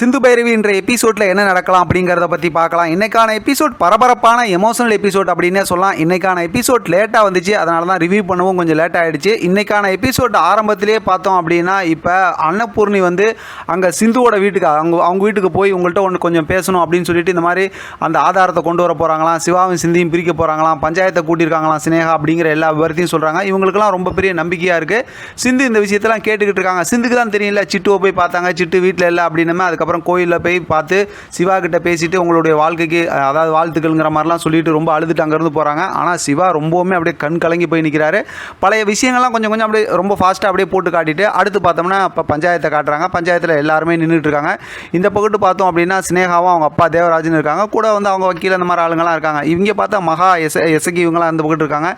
சிந்து பைரவி என்ற எபிசோட்ல என்ன நடக்கலாம் அப்படிங்கிறத பற்றி பார்க்கலாம். இன்னைக்கான எபிசோட் பரபரப்பான எமோஷனல் எபிசோட் அப்படின்னே சொல்லலாம். இன்னைக்கான எபிசோட் லேட்டாக வந்துச்சு. அதனால தான் ரிவ்யூ பண்ணவும் கொஞ்சம் லேட் ஆயிடுச்சு. இன்னைக்கான எபிசோட் ஆரம்பத்திலே பார்த்தோம் அப்படின்னா இப்போ அன்னபூர்ணி வந்து அங்கே சிந்துவோட வீட்டுக்கு அவங்க அவங்க வீட்டுக்கு போய் உங்கள்கிட்ட ஒன்று கொஞ்சம் பேசணும் அப்படின்னு சொல்லிட்டு இந்த மாதிரி அந்த ஆதாரத்தை கொண்டு வர போகிறாங்களாம் சிவாவும் சிந்தியும் பிரிக்க போகிறாங்களாம் பஞ்சாயத்தை கூட்டியிருக்காங்களாம் சினேகா அப்படிங்கிற எல்லா விவரத்தையும் சொல்கிறாங்க இவங்களுக்குலாம் ரொம்ப பெரிய நம்பிக்கையாக இருக்குது சிந்து இந்த விஷயத்தெல்லாம் கேட்டுக்கிட்டு இருக்காங்க. சிந்துக்கு தான் தெரியல சிட்டுவை போய் பார்த்தாங்க. சிட்டு வீட்டில் இல்லை அப்படின்னா அதுக்கப்புறம் கோயிலில் போய் பார்த்து சிவா கிட்ட பேசிட்டு உங்களுடைய வாழ்க்கைக்கு அதாவது வாழ்த்துக்கள்ங்கிற மாதிரிலாம் சொல்லிட்டு ரொம்ப அழுதுட்டு அங்கேருந்து போகிறாங்க ஆனால் சிவா ரொம்பவுமே அப்படியே கண் கலங்கி போய் நிற்கிறாரு பழைய விஷயங்கள்லாம் கொஞ்சம் கொஞ்சம் அப்படியே ரொம்ப ஃபாஸ்ட்டாக அப்படியே போட்டு காட்டிட்டு அடுத்து பார்த்தோம்னா இப்போ பஞ்சாயத்தை காட்டுறாங்க. பஞ்சாயத்தில் எல்லாருமே நின்றுட்டு இருக்காங்க. இந்த பக்கத்து பார்த்தோம் அப்படின்னா ஸ்னேகாவும் அவங்க அப்பா தேவராஜன் இருக்காங்க. கூட வந்து அவங்க வக்கீல் அந்த மாதிரி ஆளுங்கலாம் இருக்காங்க. இவங்க பார்த்தா மகா எஸ் எசகி இவங்களாம் இந்த பக்கத்து இருக்காங்க.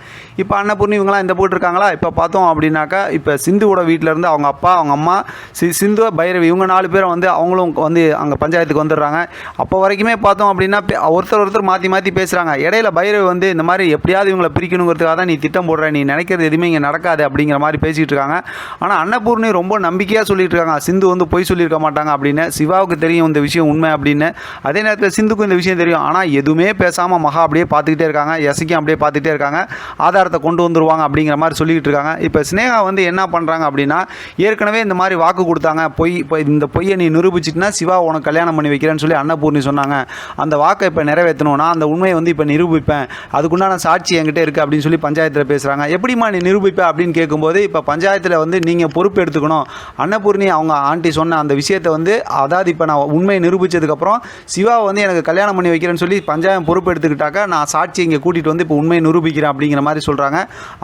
இப்போ அன்னபூர்ணி இவங்களாம் இந்த பக்கத்து இருக்காங்களா? இப்போ பார்த்தோம் அப்படின்னாக்கா இப்போ சிந்துவோட வீட்டில் இருந்து அவங்க அப்பா அவங்க அம்மா சி சிந்து பைரவி இவங்க நாலு பேரும் வந்து அவங்களும் வந்து அங்கே பஞ்சாயத்துக்கு வந்துடுறாங்க. அப்போ வரைக்குமே பார்த்தோம் அப்படின்னா ஒருத்தர் ஒருத்தர் மாற்றி மாற்றி பேசுகிறாங்க இடையில பைரவி வந்து இந்த மாதிரி எப்படியாவது இவங்களை பிரிக்கணுங்கிறதுக்காக தான் நீ திட்டம் போடுற. நீ நினைக்கிறது எதுவுமே இங்கே நடக்காது அப்படிங்கிற மாதிரி பேசிகிட்டு இருக்காங்க. ஆனால் அன்னபூர்ணி ரொம்ப நம்பிக்கையாக சொல்லிட்டு இருக்காங்க. சிந்து வந்து பொய் சொல்லியிருக்க மாட்டாங்க அப்படின்னு. சிவாவுக்கு தெரியும் இந்த விஷயம் உண்மை அப்படின்னு. அதே நேரத்தில் சிந்துக்கும் இந்த விஷயம் தெரியும். ஆனால் எதுவுமே பேசாமல் மகா அப்படியே பார்த்துக்கிட்டே இருக்காங்க. எசைக்கும் அப்படியே பார்த்துக்கிட்டே இருக்காங்க. ஆதாரத்தை கொண்டு வந்துருவாங்க அப்படிங்கிற மாதிரி சொல்லிக்கிட்டு இருக்காங்க. இப்போ ஸ்னேகா வந்து என்ன பண்ணுறாங்க அப்படின்னா ஏற்கனவே இந்த மாதிரி வாக்கு கொடுத்தாங்க. பொய் இப்போ இந்த பொய்யை நீ நிரூபிச்சு வச்சுட்டுனா சிவா உனக்கு கல்யாணம் பண்ணி வைக்கிறேன்னு சொல்லி அன்னபூர்ணி சொன்னாங்க. அந்த வாக்கை இப்போ நிறைவேற்றணும்னா நான் அந்த உண்மையை வந்து இப்போ நிரூபிப்பேன். அதுக்குண்டான சாட்சி என்கிட்ட இருக்குது அப்படின்னு சொல்லி பஞ்சாயத்தில் பேசுகிறாங்க எப்படிம்மா நீ நிரூபிப்ப? அப்படின்னு கேட்கும்போது இப்போ பஞ்சாயத்தில் வந்து நீங்கள் பொறுப்பு எடுத்துக்கணும். அன்னபூர்ணி அவங்க ஆண்டி சொன்ன அந்த விஷயத்தை வந்து அதாவது இப்போ நான் உண்மையை நிரூபித்ததுக்கப்புறம் சிவா வந்து எனக்கு கல்யாணம் பண்ணி வைக்கிறேன்னு சொல்லி பஞ்சாயம் பொறுப்பு எடுத்துக்கிட்டாக்கா நான் சாட்சி இங்கே கூட்டிகிட்டு வந்து இப்போ உண்மையை நிரூபிக்கிறேன் அப்படிங்கிற மாதிரி சொல்கிறாங்க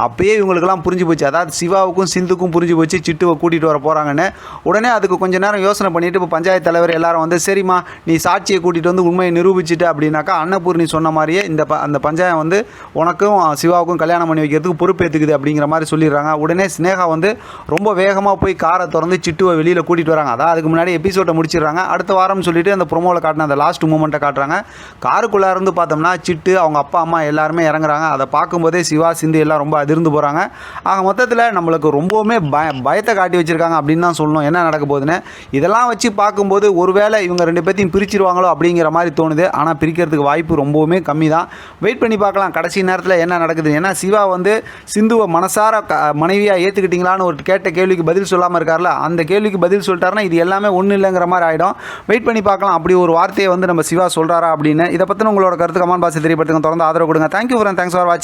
அப்பயே இவங்களுக்கெல்லாம் புரிஞ்சு போச்சு. அதாவது சிவாவுக்கும் சிந்துக்கும் புரிஞ்சு போச்சு. சிட்டுவை கூட்டிகிட்டு வர போகிறாங்கன்னு உடனே அதுக்கு கொஞ்ச நேரம் யோசனை பண்ணிட்டு இப்போ பஞ்சாயத்து தலைவர் எல்லாரும் வந்து சரிம்மா நீ சாட்சியை கூட்டிகிட்டு வந்து உண்மையை நிரூபிச்சிட்டு அப்படின்னாக்கா அன்னபூர்ணி சொன்ன மாதிரியே இந்த ப அந்த பஞ்சாயம் வந்து உனக்கும் சிவாவுக்கும் கல்யாணம் பண்ணி வைக்கிறதுக்கு பொறுப்பேற்றுக்குது அப்படிங்கிற மாதிரி சொல்லிடுறாங்க. உடனே ஸ்னேகா வந்து ரொம்ப வேகமாக போய் காரை திறந்து சிட்டுவை வெளியில் கூட்டிகிட்டு வராங்க. அதான் அதுக்கு முன்னாடி எபிசோட்டை முடிச்சிடுறாங்க. அடுத்த வாரம் சொல்லிட்டு அந்த ப்ரொமோவில் காட்டின அந்த லாஸ்ட் மூமெண்ட்டை காட்டுறாங்க. காருக்குள்ளே இருந்து பார்த்தோம்னா சிட்டு அவங்க அப்பா அம்மா எல்லாருமே இறங்குறாங்க. அதை பார்க்கும்போதே சிவா சிந்து எல்லாம் ரொம்ப அதிர்ந்து போகிறாங்க ஆக மொத்தத்தில் நம்மளுக்கு ரொம்பவுமே பய பயத்தை காட்டி வச்சுருக்காங்க அப்படின்னு தான் சொல்லணும். என்ன நடக்க போகுதுன்னு? இதெல்லாம் வச்சு பார்க்கும்போது ஒருவேளை இவங்க ரெண்டு பேர்த்தையும் பிரிச்சிருவாங்களோ அப்படிங்கிற மாதிரி தோணுது. ஆனால் பிரிக்கிறதுக்கு வாய்ப்பு ரொம்பவுமே கம்மி தான் வெயிட் பண்ணி பார்க்கலாம். கடைசி நேரத்தில் என்ன நடக்குது? ஏன்னா சிவா வந்து சிந்துவை மனசார க மனைவியாக ஏற்றுக்கிட்டீங்களான்னு ஒரு கேட்ட கேள்விக்கு பதில் சொல்லாமல் இருக்கார்ல அந்த கேள்விக்கு பதில் சொல்லிட்டாருன்னா இது எல்லாமே ஒன்றும் இல்லைங்கிற மாதிரி ஆகிடும் வெயிட் பண்ணி பார்க்கலாம். அப்படி ஒரு வார்த்தையை வந்து நம்ம சிவா சொல்கிறாரா அப்படின்னு. இதை பற்றின உங்களோட கருத்து கமான் பாசி தெரியப்படுத்துங்க. தொடர்ந்து ஆதரவு கொடுங்க. தேங்க்யூ ஃபார் தேங்க்ஸ் ஃபார் வாட்சிங்